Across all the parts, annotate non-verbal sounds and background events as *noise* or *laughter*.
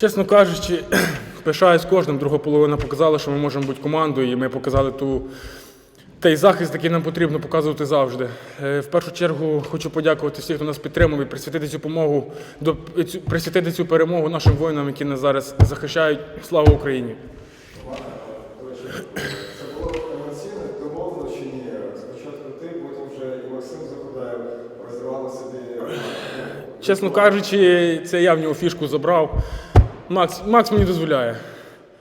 Чесно кажучи, *clears throat* пишаюсь кожним. Друга половина показала, що ми можемо бути командою, і ми показали ту, той захист, який нам потрібно показувати завжди. Е, В першу чергу хочу подякувати всіх, хто нас підтримав і присвятити цю помогу, до, цю, присвятити цю перемогу нашим воїнам, які нас зараз захищають. Слава Україні! Чесно кажучи, це я в нього фішку забрав. Макс, Макс мені дозволяє.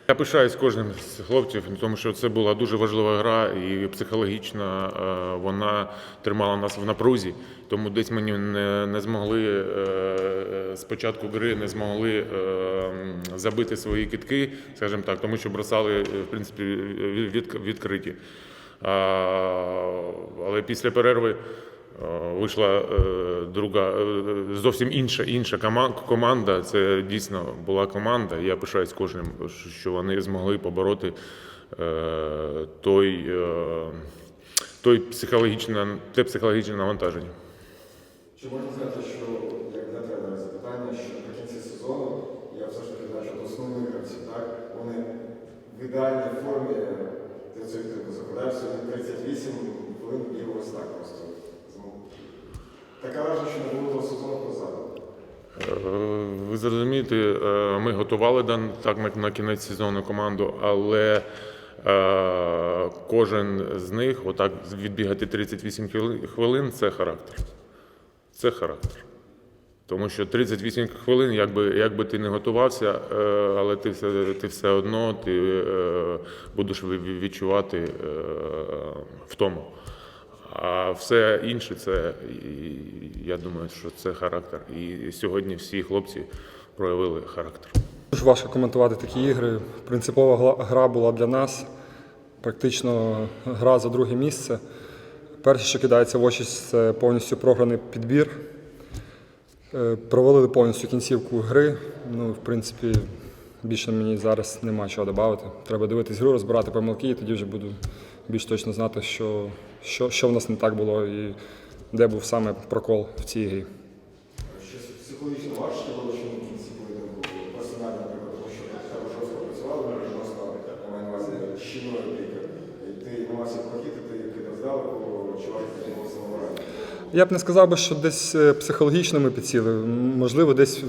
Я пишаюсь кожним з хлопців, тому що це була дуже важлива гра, і психологічно е, вона тримала нас в напрузі. Тому десь мені не, не змогли е, спочатку гри не змогли е, забити свої китки, скажімо так, тому що бросали е, в принципі від- відкриті. Але після перерви. Е, Вийшла е, друга е, зовсім інша інша кома- команда. Це дійсно була команда. Я пишаюсь кожним, що вони змогли побороти той, той психологічне, те психологічне навантаження. Чи можна сказати, що як для тренера запитання, що наприкінці сезону я все ж таки бачу от основні гравці, так? Вони в ідеальній формі ти це Вікторку Заходаєв сьогодні 38 хвилин і ось так просто. Ну, Таке враження, що не було того сезону позаду. Е, Ви зрозумієте, е, ми готували так на, кінець сезону команду, але е, кожен з них, отак відбігати 38 хвилин, це характер. Це характер. Тому що 38 хвилин, якби, якби ти не готувався, але ти все, ти все одно ти, будеш відчувати втому. А все інше це, я думаю, що це характер. І сьогодні всі хлопці проявили характер. Дуже важко коментувати такі ігри. Принципова гра була для нас. Практично гра за друге місце. Перше, що кидається в очі, це повністю програний підбір. Е, Провалили повністю кінцівку гри. Ну, в принципі, більше мені зараз нема чого додати. Треба дивитись гру, розбирати помилки, і тоді вже буду більш точно знати, що, що, що в нас не так було і де був саме прокол в цій грі. Щось психологічно важче було, що в кінці поєдинку персонально, наприклад, тому що тебе жорстко працювали, дуже жорстко, маю на увазі щіною бійка. І ти намагався похити, ти кидав здалеку, чувак. Я б не сказав би, що десь е, психологічно ми підсіли. Можливо, десь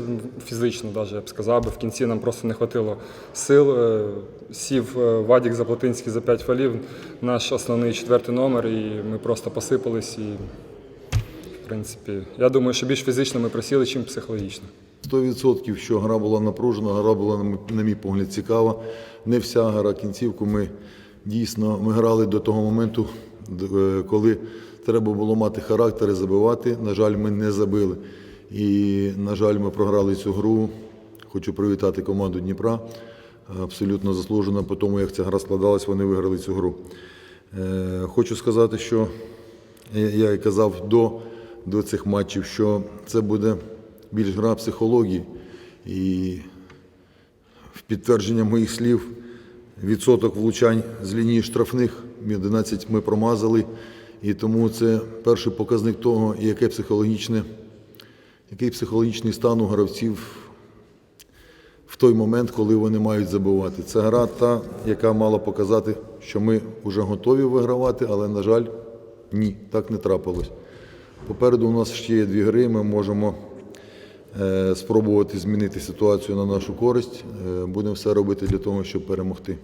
фізично, навіть, я б сказав, би. в кінці нам просто не вистачило сил. Е, Сів е, Вадік Заплатинський за 5 фалів, наш основний четвертий номер, і ми просто посипались. І, в принципі, я думаю, що більш фізично ми присіли, ніж психологічно. 100% що гра була напружена, гра була, на мій- погляд, цікава. Не вся гра кінцівку ми дійсно ми грали до того моменту, коли треба було мати характер і забивати. На жаль, ми не забили. І, на жаль, ми програли цю гру. Хочу привітати команду Дніпра. Абсолютно заслужено по тому, як ця гра складалась, вони виграли цю гру. Е, Хочу сказати, що я- і казав до, до цих матчів, що це буде більш гра психології. І в підтвердження моїх слів, відсоток влучань з лінії штрафних 11 ми промазали. І тому це перший показник того, яке психологічне, який психологічний стан у гравців в той момент, коли вони мають забивати. Це гра та, яка мала показати, що ми вже готові вигравати, але, на жаль, ні, так не трапилось. Попереду у нас ще є дві гри, ми можемо е, спробувати змінити ситуацію на нашу користь. Е, будемо все робити для того, щоб перемогти.